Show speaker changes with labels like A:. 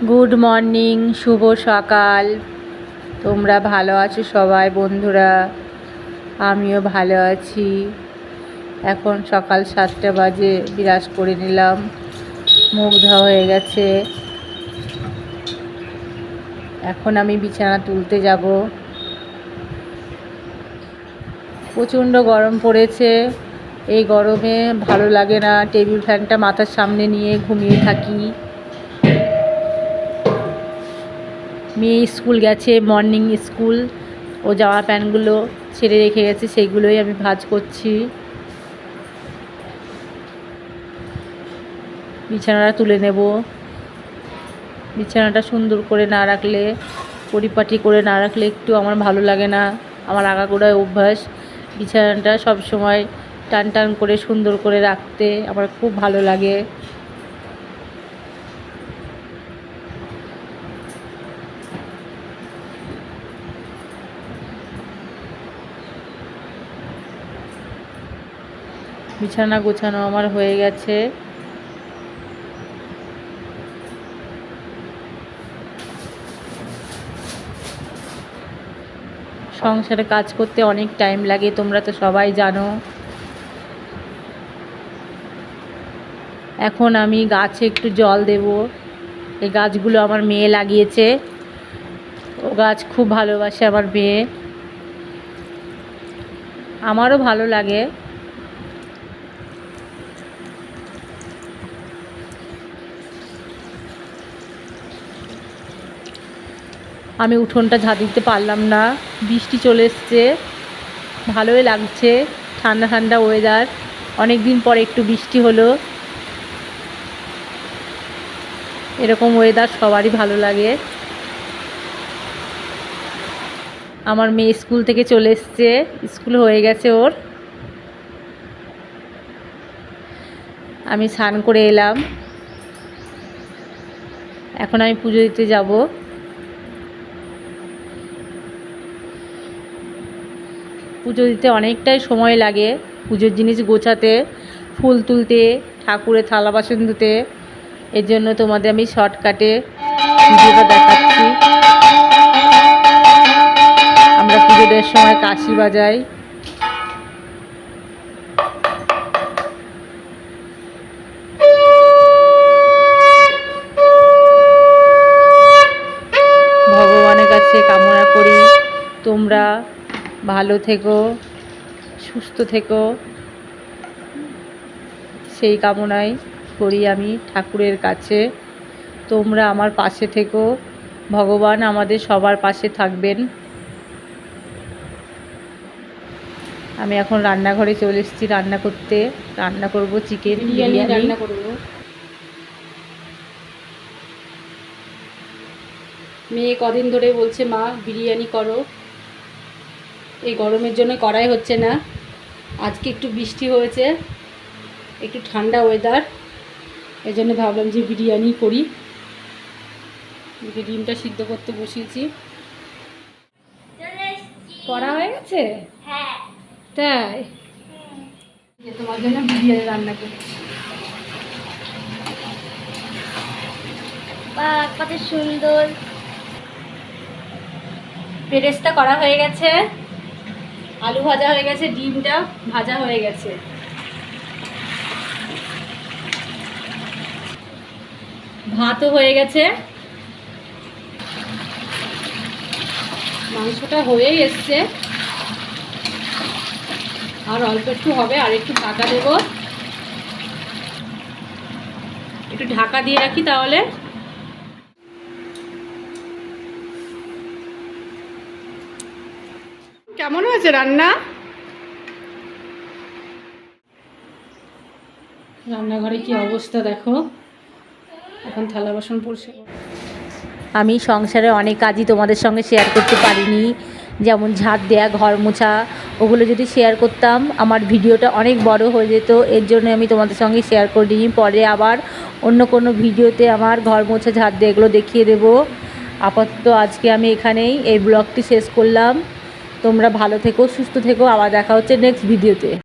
A: Good morning শুভ সকাল। তোমরা ভালো আছো সবাই, বন্ধুরা? আমিও ভালো আছি। এখন সকাল সাতটা বাজে, বিরাজ করে নিলাম। মুখ হয়ে গেছে। এখন আমি বিছানা তুলতে যাব। প্রচণ্ড গরম পড়েছে। এই গরমে ভালো লাগে না। টেবিল ফ্যানটা মাথার সামনে নিয়ে ঘুমিয়ে থাকি। মেয়ে স্কুল গেছে মর্নিং স্কুল ও জামা প্যান্টগুলো ছেড়ে রেখে গেছে, সেইগুলোই আমি ভাজ করছি। বিছানাটা তুলে নেব। বিছানাটা সুন্দর করে না রাখলে, পরিপাটি করে না রাখলে একটু আমার ভালো লাগে না, আমার আগাগোড়ায় অভ্যাস। বিছানাটা সব সময় টান টান করে সুন্দর করে রাখতে আমার খুব ভালো লাগে। বিছানা গোছানো আমার হয়ে গেছে। সংসারে কাজ করতে অনেক টাইম লাগে, তোমরা তো সবাই জানো। এখন আমি গাছে একটু জল দেব। এই গাছগুলো আমার মেয়ে লাগিয়েছে। ও গাছ খুব ভালোবাসে আমার মেয়ে। আমারও ভালো লাগে। আমি উঠোনটা ঝাঁট দিতে পারলাম না। বৃষ্টি চলে এসছে। ভালোই লাগছে। ঠান্ডা ঠান্ডা ওয়েদার অনেক দিন পর একটু বৃষ্টি হলো। এরকম ওয়েদার সবারই ভালো লাগে। আমার মেয়ে স্কুল থেকে চলে এসছে। স্কুল হয়ে গেছে ওর। আমি স্নান করে এলাম। এখন আমি পুজো দিতে যাব। পুজো দিতে অনেকটাই সময় লাগে। পুজোর জিনিস গোছাতে, ফুল তুলতে, ঠাকুরের থালা বাসন ধুতে। এর জন্য তোমাদের আমি শর্টকাটে ভিডিওটা দেখাচ্ছি। আমরা পুজো দেওয়ার সময় কাশি বাজাই। ভগবানের কাছে কামনা করি। তোমরা ভালো থেকো সুস্থ থেকো। সেই কামনাই করি আমি ঠাকুরের কাছে। তোমরা আমার পাশে থেকো। ভগবান আমাদের সবার পাশে থাকবেন। আমি এখন রান্নাঘরে চলে এসেছি রান্না করতে। রান্না করব চিকেন বিরিয়ানি রান্না করব। মেয়ে কদিন ধরে বলছে মা বিরিয়ানি করো। এই গরমের জন্য করাই হচ্ছে না। আজকে একটু বৃষ্টি হয়েছে একটু ঠান্ডা ওয়েদার এই জন্য ভাবলাম যে বিরিয়ানি করি। ডিমটা সিদ্ধ করতে বসিয়েছি। করা হয়ে গেছে? তাই? তোমার জন্য বিরিয়ানি রান্না করছি।
B: কত সুন্দর।
A: পেরেস্তা করা হয়ে গেছে। আলু ভাজা হয়ে গেছে, ডিমটা ভাজা হয়ে গেছে। ভাতও হয়ে গেছে। মাংসটা হয়েই এসছে। আর অল্প একটু হবে, আর একটু ঢাকা দেব। একটু ঢাকা দিয়ে রাখি তাহলে। কেমন হয়েছে রান্না? রান্নাঘরে কি অবস্থা দেখো? এখন থালা বাসন পড়ছে আমি সংসারে অনেক কাজই তোমাদের সঙ্গে শেয়ার করতে পারিনি। যেমন ঝাঁট দেয়া ঘর মোছা ওগুলো যদি শেয়ার করতাম আমার ভিডিওটা অনেক বড় হয়ে যেত। এর জন্য আমি তোমাদের সঙ্গে শেয়ার করিনি। পরে আবার অন্য কোনো ভিডিওতে আমার ঘর মোছা ঝাঁট দিয়ে এগুলো দেখিয়ে দেবো। আপাতত আজকে আমি এখানেই এই ব্লগটি শেষ করলাম। তোমরা ভালো থেকো সুস্থ থেকো। আবার দেখা হচ্ছে নেক্সট ভিডিওতে